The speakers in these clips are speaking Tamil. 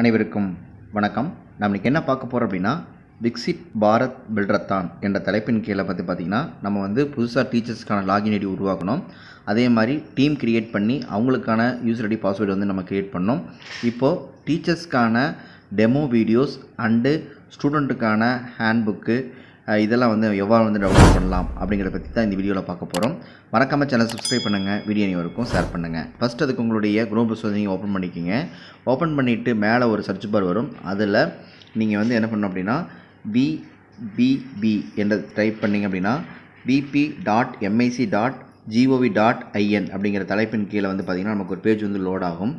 அனைவருக்கும் வணக்கம். நம்ம இன்னைக்கு என்ன பார்க்க போகிறோம் அப்படின்னா விக்சிட் பாரத் பில்ரத்தான் என்ற தலைப்பின் கீழே பற்றி பார்த்திங்கன்னா நம்ம வந்து புதுசாக டீச்சர்ஸ்க்கான லாகின் ஐடி உருவாக்கணும். அதே மாதிரி டீம் கிரியேட் பண்ணி அவங்களுக்கான யூசர் ஐடி பாஸ்வேர்டு வந்து நம்ம கிரியேட் பண்ணோம். இப்போது டீச்சர்ஸ்க்கான டெமோ வீடியோஸ் அண்டு ஸ்டூடெண்ட்டுக்கான ஹேண்ட் புக்கு இதெல்லாம் வந்து எவ்வாறு வந்து டவுன்லோட் பண்ணலாம் அப்படிங்கிறத பற்றி தான் இந்த வீடியோவில் பார்க்க போகிறோம் மறக்காம சேனல் சப்ஸ்கிரைப் பண்ணுங்கள் வீடியோ வரைக்கும் ஷேர் பண்ணுங்கள் ஃபஸ்ட் அதுக்கு உங்களுடைய குரோம் ப்ரௌசர் நீங்கள் ஓப்பன் பண்ணிக்கோங்க. ஓப்பன் பண்ணிவிட்டு மேலே ஒரு சர்ச் பார் வரும். அதில் நீங்கள் வந்து என்ன பண்ணணும் அப்படின்னா விபிபி என்ற டைப் பண்ணிங்க அப்படின்னா PB dot MIC dot GOV dot IN அப்படிங்கிற தலைப்பின் கீழே வந்து பார்த்திங்கன்னா நமக்கு ஒரு பேஜ் வந்து லோட் ஆகும்.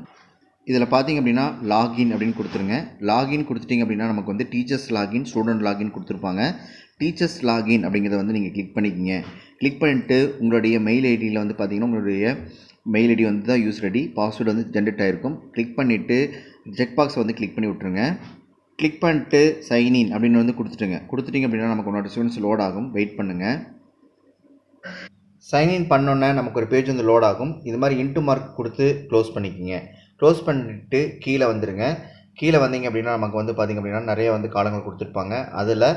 இதில் பார்த்தீங்க அப்படின்னா லாகின் அப்படின்னு கொடுத்துருங்க. லாகின் கொடுத்துட்டிங்க அப்படின்னா நமக்கு வந்து டீச்சர்ஸ் லாகின் ஸ்டூடெண்ட் லாகின் கொடுத்துருப்பாங்க. டீச்சர்ஸ் லாகின் அப்படிங்கிறத வந்து நீங்கள் கிளிக் பண்ணிக்கோங்க. கிளிக் பண்ணிவிட்டு உங்களுடைய மெயில் ஐடியில் வந்து பார்த்தீங்கன்னா உங்களுடைய மெயில் ஐடி வந்து தான் யூஸ் ரெடி பாஸ்வேர்டு வந்து ஜென்ரேட் ஆகிருக்கும் கிளிக் பண்ணிவிட்டு செக் பாக்ஸ் வந்து கிளிக் பண்ணி விட்ருங்க கிளிக் பண்ணிட்டு சைன்இன் அப்படின்னு வந்து கொடுத்துட்டுங்க. கொடுத்துட்டிங்க அப்படின்னா நமக்கு உன்னோட ஸ்டூடெண்ட்ஸ் லோட் ஆகும். வெயிட் பண்ணுங்கள் சைன்இன் பண்ணோன்னே நமக்கு ஒரு பேஜ் வந்து லோட் ஆகும். இது மாதிரி இன்ட்டு மார்க் கொடுத்து க்ளோஸ் பண்ணிக்கோங்க. க்ளோஸ் பண்ணிவிட்டு கீழே வந்துடுங்க கீழே வந்தீங்க அப்படின்னா நமக்கு வந்து பார்த்திங்க அப்படின்னா நிறைய வந்து காலங்கள் கொடுத்துருப்பாங்க. அதில்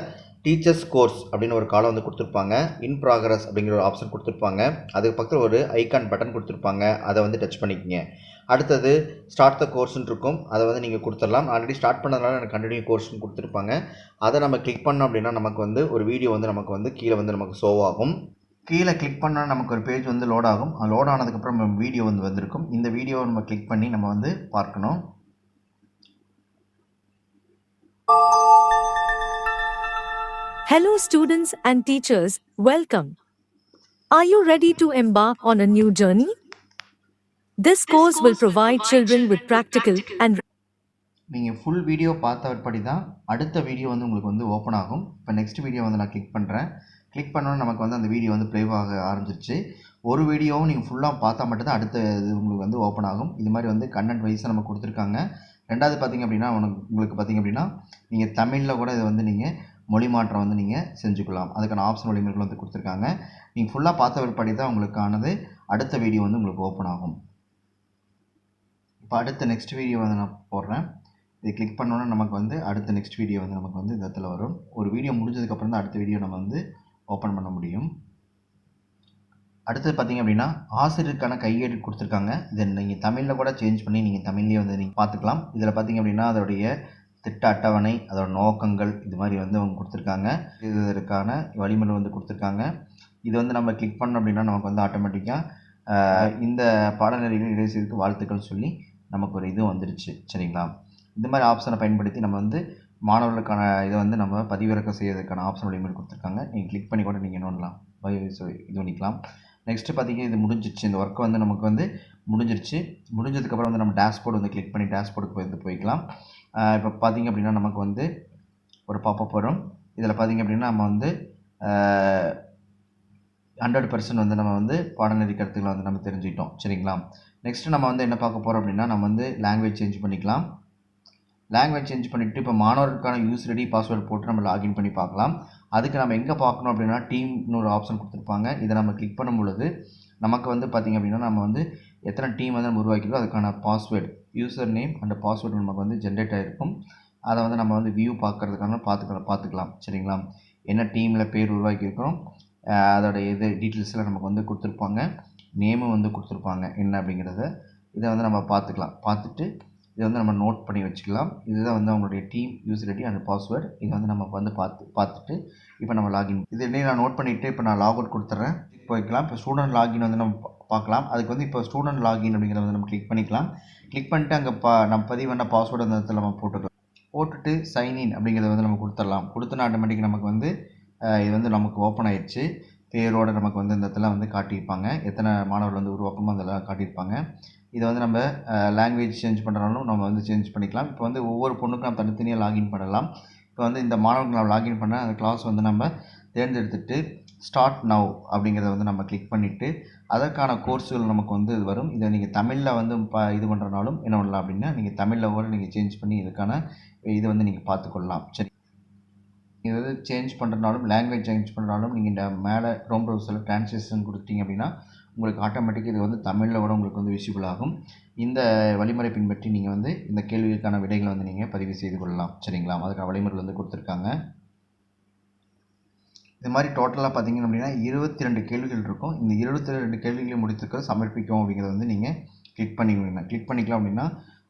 டீச்சர்ஸ் கோர்ஸ் அப்படின்னு ஒரு காலம் வந்து கொடுத்துருப்பாங்க. இன் ப்ராக்ரஸ் அப்படிங்கிற ஒரு ஆப்ஷன் கொடுத்துருப்பாங்க. அதுக்கு பக்கத்தில் ஒரு ஐக்கான் பட்டன் கொடுத்துருப்பாங்க. அதை வந்து டச் பண்ணிக்கோங்க. அடுத்தது ஸ்டார்ட் த கோர்ஸ்னு இருக்கும். அதை வந்து நீங்கள் கொடுத்துடலாம். ஆல்ரெடி ஸ்டார்ட் பண்ணதுனால எனக்கு கண்டினியூ கோர்ஸ்னு கொடுத்துருப்பாங்க. அதை நம்ம கிளிக் பண்ணோம் அப்படின்னா நமக்கு வந்து ஒரு வீடியோ வந்து நமக்கு வந்து கீழே வந்து நமக்கு ஷோ ஆகும். கீழே கிளிக் பண்ணால் நமக்கு ஒரு பேஜ் வந்து லோட் ஆகும். லோட் ஆனதுக்கப்புறம் வீடியோ வந்து வந்திருக்கும். இந்த வீடியோவை நம்ம கிளிக் பண்ணி நம்ம வந்து பார்க்கணும். Hello, students and teachers, welcome. Are you ready to embark on a new journey? This course will provide children with practical and நீங்கள் ஃபுல் வீடியோ பார்த்தபடி தான் அடுத்த வீடியோ வந்து உங்களுக்கு வந்து ஓப்பன் ஆகும். இப்போ நெக்ஸ்ட் வீடியோ வந்து நான் கிளிக் பண்ணுறேன் கிளிக் பண்ணோன்னே நமக்கு வந்து அந்த வீடியோ வந்து ப்ளே ஆக ஆரம்பிச்சிருச்சு. ஒரு வீடியோவும் நீங்கள் ஃபுல்லாக பார்த்தா மட்டும்தான் அடுத்த இது உங்களுக்கு வந்து ஓப்பன் ஆகும். இது மாதிரி வந்து கண்டென்ட் வைஸாக நம்ம கொடுத்துருக்காங்க. ரெண்டாவது பார்த்திங்க அப்படின்னா உனக்கு உங்களுக்கு பார்த்திங்க அப்படின்னா நீங்கள் தமிழில் கூட இதை வந்து நீங்கள் மொழி மாற்றம் வந்து நீங்கள் செஞ்சுக்கலாம். அதுக்கான ஆப்ஷன் வழிமுறைகள் வந்து கொடுத்துருக்காங்க. நீங்கள் ஃபுல்லாக பார்த்த படி தான் உங்களுக்கானது அடுத்த வீடியோ வந்து உங்களுக்கு ஓப்பன் ஆகும். இப்போ அடுத்த நெக்ஸ்ட் வீடியோ வந்து நான் போடுறேன். இதை கிளிக் பண்ணோன்னா நமக்கு வந்து அடுத்த நெக்ஸ்ட் வீடியோ வந்து நமக்கு வந்து இந்த இடத்துல வரும். ஒரு வீடியோ முடிஞ்சதுக்கப்புறம் தான் அடுத்த வீடியோ நம்ம வந்து ஓப்பன் பண்ண முடியும். அடுத்தது பார்த்திங்க அப்படின்னா ஆசிரியருக்கான கையேடு கொடுத்துருக்காங்க. இதை நீங்கள் தமிழில் கூட சேஞ்ச் பண்ணி நீங்கள் தமிழ்லேயே வந்து நீங்கள் பார்த்துக்கலாம். இதில் பார்த்திங்க அப்படின்னா அதோடைய திட்ட அட்டவணை அதோடய நோக்கங்கள் இது மாதிரி வந்து அவங்க கொடுத்துருக்காங்க. இதற்கான வழிமுறை வந்து கொடுத்துருக்காங்க. இது வந்து நம்ம கிளிக் பண்ணோம் அப்படின்னா நமக்கு வந்து ஆட்டோமேட்டிக்காக இந்த பாடநெறிகள் இடைசீருக்கு வாழ்த்துக்கள் சொல்லி நமக்கு ஒரு இது வந்துருச்சு. சரிங்களா? இந்த மாதிரி ஆப்ஷனை பயன்படுத்தி நம்ம வந்து மாணவர்களுக்கான இதை வந்து நம்ம பதிவிறக்கம் செய்யறதுக்கான ஆப்ஷன் வழிமுறை கொடுத்துருக்காங்க. நீங்கள் கிளிக் பண்ணி கூட நீங்கள் நோண்டலாம். இது பண்ணிக்கலாம். நெக்ஸ்ட்டு பார்த்தீங்கன்னா இது முடிஞ்சிச்சு இந்த ஒர்க்கை வந்து நமக்கு வந்து முடிஞ்சிருச்சு. முடிஞ்சதுக்கப்புறம் வந்து நம்ம டேஷ்போர்டு வந்து கிளிக் பண்ணி டேஷ்போர்டுக்கு வந்து போய்க்கலாம். இப்போ பார்த்திங்க அப்படின்னா நமக்கு வந்து ஒரு பாப்பப் வரும். இதில் பார்த்திங்க அப்படின்னா நம்ம வந்து ஹண்ட்ரட் பர்சன்ட் வந்து நம்ம வந்து பாடநெறி கருத்துக்களை வந்து நம்ம தெரிஞ்சுக்கிட்டோம். சரிங்களா? நெக்ஸ்ட்டு நம்ம வந்து என்ன பார்க்க போகிறோம் அப்படின்னா நம்ம வந்து லாங்குவேஜ் சேஞ்ச் பண்ணிக்கலாம். லாங்குவேஜ் சேஞ்ச் பண்ணிவிட்டு இப்போ மாணவர்களுக்கான யூஸ் ரெடி பாஸ்வேர்டு போட்டு நம்ம லாகின் பண்ணி பார்க்கலாம். அதுக்கு நம்ம எங்கே பார்க்கணும் அப்படின்னா டீம்னு ஒரு ஆப்ஷன் கொடுத்துருப்பாங்க. இதை நம்ம கிளிக் பண்ணும் பொழுது நமக்கு வந்து பார்த்திங்க அப்படின்னா நம்ம வந்து எத்தனை டீம் வந்து நம்ம உருவாக்கிருக்கோ அதுக்கான password user name and password நமக்கு வந்து ஜென்ரேட் ஆகிருக்கும் அதை வந்து நம்ம வந்து வியூ பார்க்குறதுக்கான பார்த்துக்கலாம் பார்த்துக்கலாம். சரிங்களா? என்ன டீமில் பேர் உருவாக்கியிருக்கிறோம்? அதோடய இது டீட்டெயில்ஸ்லாம் நமக்கு வந்து கொடுத்துருப்பாங்க. நேமும் வந்து கொடுத்துருப்பாங்க. என்ன அப்படிங்கிறத இதை வந்து நம்ம பார்த்துக்கலாம். பார்த்துட்டு இதை வந்து நம்ம நோட் பண்ணி வச்சுக்கலாம். இதுதான் வந்து அவங்களுடைய team user ID and password இதை வந்து நம்ம வந்து பார்த்து பார்த்துட்டு இப்போ நம்ம லாகின் இது நான் நோட் பண்ணிவிட்டு இப்போ நான் லாக் அவுட் கொடுத்துட்றேன். போய்க்கலாம். இப்போ ஸ்டூடெண்ட் லாகின் வந்து நம்ம பார்க்கலாம். அதுக்கு வந்து இப்போ ஸ்டூடெண்ட் லாகின் அப்படிங்கிறத வந்து நம்ம கிளிக் பண்ணிக்கலாம். கிளிக் பண்ணிட்டு அங்கே பா நம்ம பதிவு பண்ண பாஸ்வேர்டு அந்த இடத்துல நம்ம போட்டுக்கலாம். போட்டுட்டு சைன்இன் அப்படிங்கிறத வந்து நம்ம கொடுத்துடலாம். கொடுத்தனா ஆட்டோமேட்டிக் நமக்கு வந்து இது வந்து நமக்கு ஓப்பன் ஆயிடுச்சு. பேரோடு நமக்கு வந்து இந்த இடத்துல வந்து காட்டியிருப்பாங்க. எத்தனை மாணவர்கள் வந்து உருவாக்கமோ அதெல்லாம் காட்டியிருப்பாங்க. இதை வந்து நம்ம லாங்குவேஜ் சேஞ்ச் பண்ணுறனாலும் நம்ம வந்து சேஞ்ச் பண்ணிக்கலாம். இப்போ வந்து ஒவ்வொரு பொண்ணுக்கும் நம்ம தனித்தனியாக லாகின் பண்ணலாம். இப்போ வந்து இந்த மாணவர்கள் நம்ம லாகின் பண்ண அந்த கிளாஸ் வந்து நம்ம தேர்ந்தெடுத்துட்டு ஸ்டார்ட் நவ் அப்படிங்கிறத வந்து நம்ம கிளிக் பண்ணிவிட்டு அதற்கான கோர்ஸுகள் நமக்கு வந்து இது வரும். இதை நீங்கள் தமிழில் வந்து ப இது பண்ணுறனாலும் என்ன பண்ணலாம் அப்படின்னா நீங்கள் தமிழில் கூட நீங்கள் சேஞ்ச் பண்ணி இதுக்கான இதை வந்து நீங்கள் பார்த்துக்கொள்ளலாம். சரி. இது வந்து சேஞ்ச் பண்ணுறனாலும் லாங்குவேஜ் சேஞ்ச் பண்ணுறனாலும் நீங்கள் இந்த மேலே க்ரோம் ப்ரௌசரில் ட்ரான்ஸ்லேஷன் கொடுத்தீங்க அப்படின்னா உங்களுக்கு ஆட்டோமேட்டிக்காக இது வந்து தமிழில் கூட உங்களுக்கு வந்து விசிபிள் ஆகும். இந்த வழிமுறை பின்பற்றி நீங்கள் வந்து இந்த கேள்விகளுக்கான விடைகளை வந்து நீங்கள் பதிவு செய்து கொள்ளலாம். சரிங்களா? அதுக்கான வழிமுறைகள் வந்து கொடுத்துருக்காங்க. இது மாதிரி டோட்டலாக பார்த்தீங்க அப்படின்னா இருபத்தி ரெண்டு கேள்விகள் இருக்கும். இந்த இருபத்தி ரெண்டு கேள்விகளையும் முடித்திருக்க சமர்ப்பிக்கும் அப்படிங்கிறத வந்து நீங்கள் கிளிக் பண்ணிக்கணும் கிளிக் பண்ணிக்கலாம் அப்படின்னா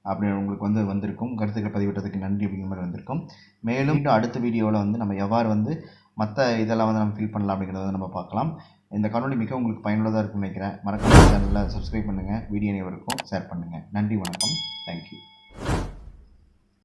அப்படி உங்களுக்கு வந்து வந்திருக்கும். கருத்துக்களை பதிவிட்டதுக்கு நன்றி அப்படிங்கிற மாதிரி வந்திருக்கும். மேலும் அடுத்த வீடியோவில் வந்து நம்ம எவ்வாறு வந்து மற்ற இதெல்லாம் வந்து நம்ம ஃபில் பண்ணலாம் அப்படிங்கிறத வந்து நம்ம பார்க்கலாம். இந்த காணொலி மிக உங்களுக்கு பயனுள்ளதாக இருக்கும்னு நினைக்கிறேன். மறக்காம சேனலில் சப்ஸ்கிரைப் பண்ணுங்கள் வீடியோ அனைவருக்கும் ஷேர் பண்ணுங்கள் நன்றி வணக்கம். தேங்க்யூ